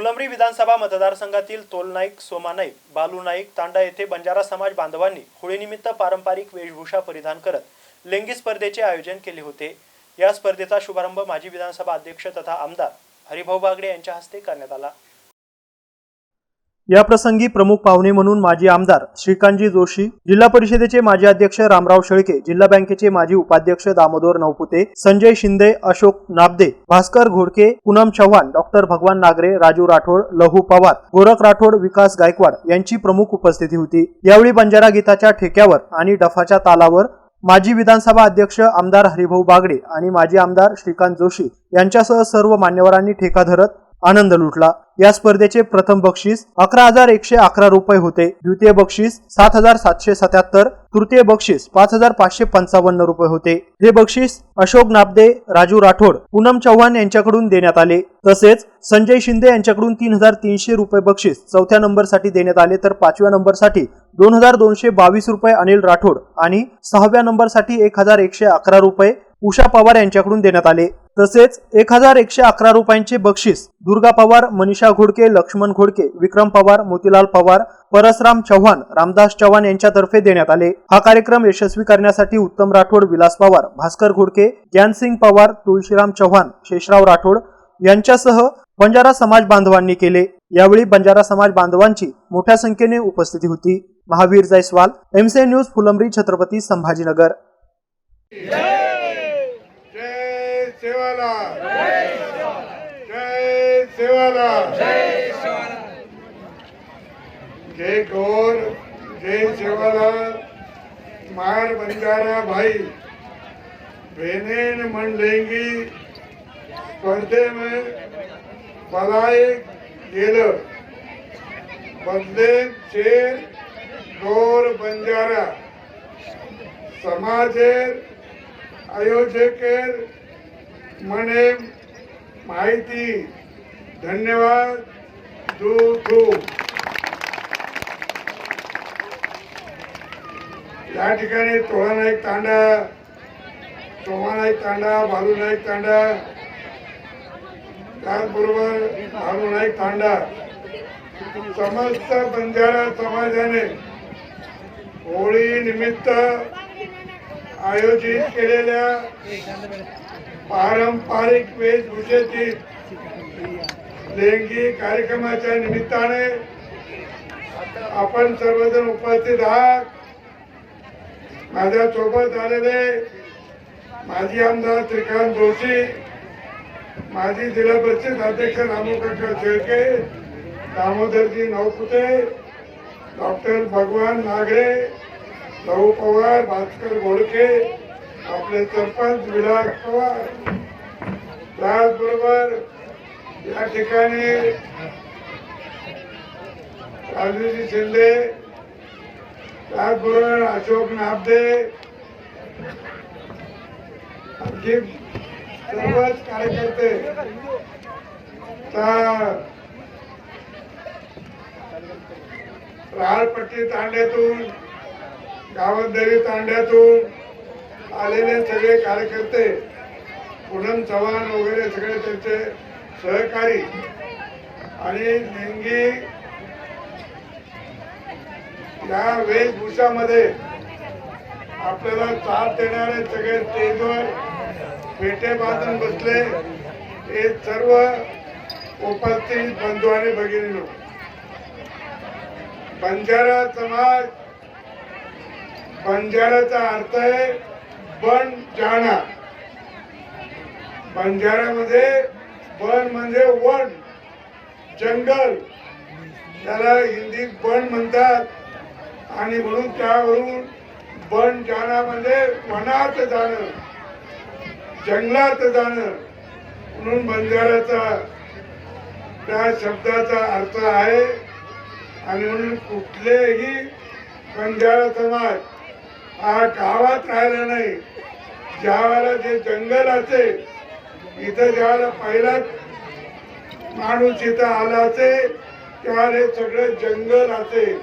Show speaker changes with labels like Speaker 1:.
Speaker 1: फुलंब्री विधानसभा मतदारसंघातील तोल नाईक सोमा नाईक बालू नाईक तांडा येथे बंजारा समाज बांधवांनी होळीनिमित्त पारंपरिक वेशभूषा परिधान करत लेंगी स्पर्धेचे आयोजन केले होते. या स्पर्धेचा शुभारंभ माजी विधानसभा अध्यक्ष तथा आमदार हरिभाऊ बागडे यांच्या हस्ते करण्यात आला. या प्रसंगी प्रमुख पाहुणे म्हणून माजी आमदार श्रीकांतजी जोशी जिल्हा परिषदेचे माजी अध्यक्ष रामराव शेळके जिल्हा बँकेचे माजी उपाध्यक्ष दामोदर नवपुते संजय शिंदे अशोक नाबदे भास्कर घोडके पूनम चव्हाण डॉक्टर भगवान नागरे राजू राठोड लहू पवार गोरख राठोड विकास गायकवाड यांची प्रमुख उपस्थिती होती. यावेळी बंजारा गीताच्या ठेक्यावर आणि डफाच्या तालावर माजी विधानसभा अध्यक्ष आमदार हरिभाऊ बागडे आणि माजी आमदार श्रीकांत जोशी यांच्यासह सर्व मान्यवरांनी ठेका धरत आनंद लुटला. या स्पर्धेचे प्रथम बक्षीस अकरा हजार एकशे अकरा रुपये होते. द्वितीय बक्षीस सात हजार सातशे सत्याहत्तर तृतीय बक्षीस पाच हजार पाचशे पंचावन्न रुपये होते. हे बक्षीस अशोक नाबदे राजू राठोड पूनम चव्हाण यांच्याकडून देण्यात आले. तसेच संजय शिंदे यांच्याकडून तीन हजार तीनशे रुपये बक्षीस चौथ्या नंबरसाठी देण्यात आले. तर पाचव्या नंबरसाठी दोन हजार दोनशे बावीस रुपये अनिल राठोड आणि सहाव्या नंबरसाठी एक हजार एकशे अकरा रुपये उषा पवार यांच्याकडून देण्यात आले. तसेच एक हजार एकशे अकरा रुपयांचे बक्षीस दुर्गा पवार मनीषा घोडके लक्ष्मण घोडके विक्रम पवार मोतीलाल पवार परसराम चव्हाण रामदास चव्हाण यांच्यातर्फे देण्यात आले. हा कार्यक्रम यशस्वी करण्यासाठी उत्तम राठोड विलास पवार भास्कर घोडके ज्ञानसिंग पवार तुळशीराम चव्हाण शेषराव राठोड यांच्यासह बंजारा समाज बांधवांनी केले. यावेळी बंजारा समाज बांधवांची मोठ्या संख्येने उपस्थिती होती. महावीर जयस्वाल एमसे न्यूज फुलंब्री छत्रपती संभाजीनगर
Speaker 2: जय सेवाला जय सेवाला जय गौर जय सेवाला मार बंजारा भाई। बहनेन मन लेंगी स्पर्धे में बलाय गेलं। बदले शेर गौर बंजारा। समाजेर आयोजकेर मने माहिती। धन्यवाद. दू दू. या ठिकाणी तोळा नाईक तांडा सोमा नाईक तांडा बालू नाईक तांडा त्याचबरोबर बालू नाईक तांडा. समस्त बंजारा समाजाने होळी निमित्त आयोजित केलेल्या पारंपरिक वेशभूषेची लेंगी कार्यक्रमाच्या निमित्ताने आपण सर्वजण उपस्थित आहात. माझ्या सोबत आलेले माजी आमदार श्रीकांत जोशी माजी जिल्हा परिषद अध्यक्ष रामोकाका शेळके दामोदरजी नवपुते डॉक्टर भगवान नागरे भाऊ पवार भास्कर घोडके आपले सरपंच विलास पवार. त्याचबरोबर या ठिकाणी राजूजी शिंदे त्याचबरोबर अशोक नाबदे आणखी सर्वच कार्यकर्ते तर राळपट्टी तांड्यातून गावदरी तांड्यातून आलेले सगळे कार्यकर्ते पूनम चव्हाण वगैरे सगळे त्यांचे सहकारी आणि लिंगी या वेशभूषामध्ये आपल्याला साथ देणारे सगळे स्टेजवर पेटे बांधून बसले हे सर्व उपस्थित बंधू आणि भगिनी बंजारा समाज बंजाराचा अर्थ आहे बन जाणा. बंजाऱ्यामध्ये बन म्हणजे वन. जंगल. त्याला हिंदीत बन म्हणतात. आणि म्हणून त्यावरून बन जाणं म्हणजे वनात जाणं. जंगलात जाणं. म्हणून बंजाराचा त्या शब्दाचा अर्थ आहे. आणि म्हणून कुठलेही बंजारा समाज हा गावात राहिला नाही. ज्यावेळेला जे जंगल असेल इथं ज्यावेळेला पहिलाच माणूस इथं आला असेल त्यावेळेला हे सगळं जंगल असेल.